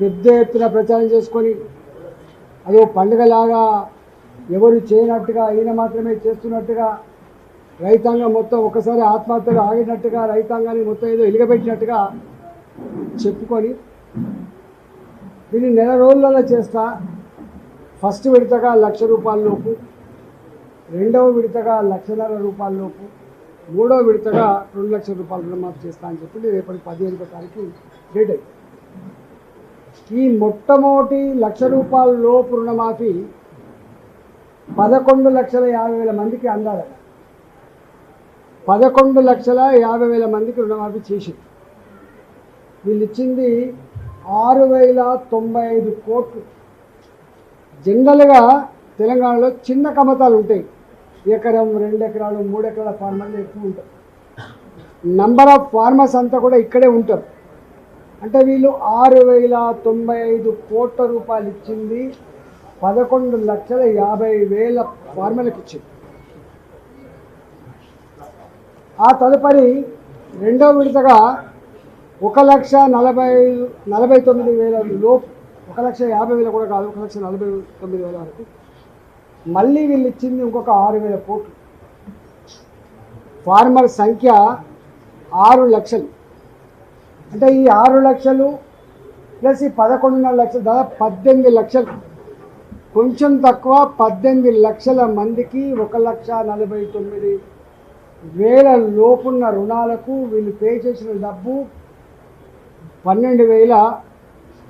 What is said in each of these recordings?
పెద్ద ఎత్తున ప్రచారం చేసుకొని అదో పండుగలాగా ఎవరు చేయనట్టుగా ఈయన మాత్రమే చేస్తున్నట్టుగా రైతాంగం మొత్తం ఒకసారి ఆత్మహత్యలు ఆగినట్టుగా రైతాంగాన్ని మొత్తం ఏదో ఎలుగబెట్టినట్టుగా చెప్పుకొని దీన్ని నెల రోజులలో చేస్తా. ఫస్ట్ విడతగా లక్ష రూపాయలలోపు రెండవ విడతగా లక్షన్నర రూపాయలలోపు మూడవ విడతగా రెండు లక్షల రూపాయలు రుణమాఫీ చేస్తా అని చెప్పి రేపటి పదిహేను తారీఖు డేట్ అయింది ఈ మొట్టమొదటి లక్ష రూపాయల లోపు రుణమాఫీ పదకొండు లక్షల యాభై వేల మందికి అందాలి పదకొండు లక్షల యాభై వేల మందికి రుణమాఫీ చేసింది. వీళ్ళు ఇచ్చింది ఆరు వేల తొంభై ఐదు కోట్లు. జనరల్గా తెలంగాణలో చిన్న కమతాలు ఉంటాయి. ఎకరం రెండు ఎకరాలు మూడు ఎకరాల ఫార్మర్లు ఎక్కువ ఉంటారు నంబర్ ఆఫ్ ఫార్మర్స్ అంతా కూడా ఇక్కడే ఉంటారు. అంటే వీళ్ళు ఆరు వేల తొంభై ఐదు కోట్ల రూపాయలు ఇచ్చింది పదకొండు లక్షల యాభై వేల ఫార్మలకు ఇచ్చింది. ఆ తదుపరి రెండో విడతగా ఒక లక్ష నలభై నలభై తొమ్మిది వేల లోపు ఒక లక్ష యాభై వేల కూడా కాదు ఒక లక్ష నలభై తొమ్మిది వేల వరకు. మళ్ళీ వీళ్ళు ఇచ్చింది ఇంకొక ఆరు వేల కోట్లు. ఫార్మర్ సంఖ్య ఆరు లక్షలు. అంటే ఈ ఆరు లక్షలు ప్లస్ ఈ పదకొండున్నర లక్షలు దాదాపు పద్దెనిమిది లక్షలు. కొంచెం తక్కువ పద్దెనిమిది లక్షల మందికి ఒక లక్ష నలభై తొమ్మిది వేల లోపున్న రుణాలకు వీళ్ళు పే చేసిన డబ్బు పన్నెండు వేల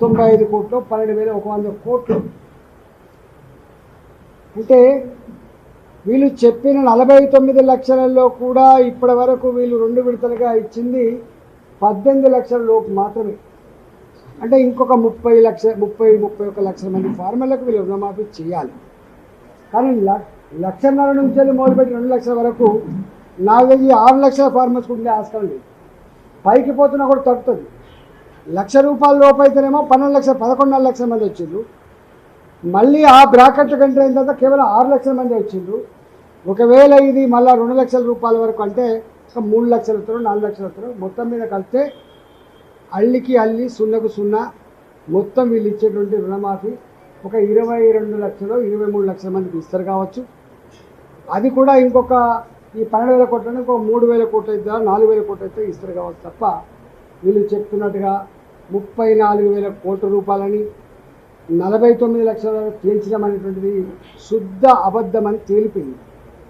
తొంభై ఐదు కోట్లు పన్నెండు వేల ఒక వంద కోట్లు. అంటే వీళ్ళు చెప్పిన నలభై తొమ్మిది లక్షలలో కూడా ఇప్పటి వరకు వీళ్ళు రెండు విడతలుగా ఇచ్చింది పద్దెనిమిది లక్షల లోపు మాత్రమే. అంటే ఇంకొక ముప్పై లక్ష ముప్పై ముప్పై ఒక లక్షల మంది ఫార్మర్లకు వీళ్ళు రుణమాఫీ చేయాలి. కానీ లక్షన్నర నుంచి వెళ్ళి మొదలుపెట్టి రెండు లక్షల వరకు నాకు ఆరు లక్షల ఫార్మర్స్కి ఉండే ఆస్కారం లేదు. పైకి పోతున్నా కూడా తగ్గుతుంది. లక్ష రూపాయల లోపు అయితేనేమో పన్నెండు లక్షల పదకొండున్నర లక్షల మంది వచ్చిండ్రు. మళ్ళీ ఆ బ్రాకెట్ కంటే అయిన తర్వాత కేవలం ఆరు లక్షల మంది వచ్చిండ్రు. ఒకవేళ ఇది మళ్ళీ రెండు లక్షల రూపాయల వరకు అంటే మూడు లక్షలు వస్తారు నాలుగు లక్షలు వస్తారు మొత్తం మీద కలిస్తే అల్లికి అల్లి సున్నకు సున్నా మొత్తం వీళ్ళు ఇచ్చేటువంటి రుణమాఫీ ఒక ఇరవై రెండు లక్షలు ఇరవై మూడు లక్షల మందికి ఇస్తారు కావచ్చు. అది కూడా ఇంకొక ఈ పన్నెండు వేల కోట్లని ఇంకొక మూడు వేల కోట్లు అయితే నాలుగు వేల కోట్లు అయితే ఇస్తారు కావచ్చు తప్ప వీళ్ళు చెప్తున్నట్టుగా ముప్పై నాలుగు వేల కోట్ల రూపాయలని నలభై తొమ్మిది లక్షల పెంచడం అనేటువంటిది శుద్ధ అబద్ధమని తేలిపోయింది.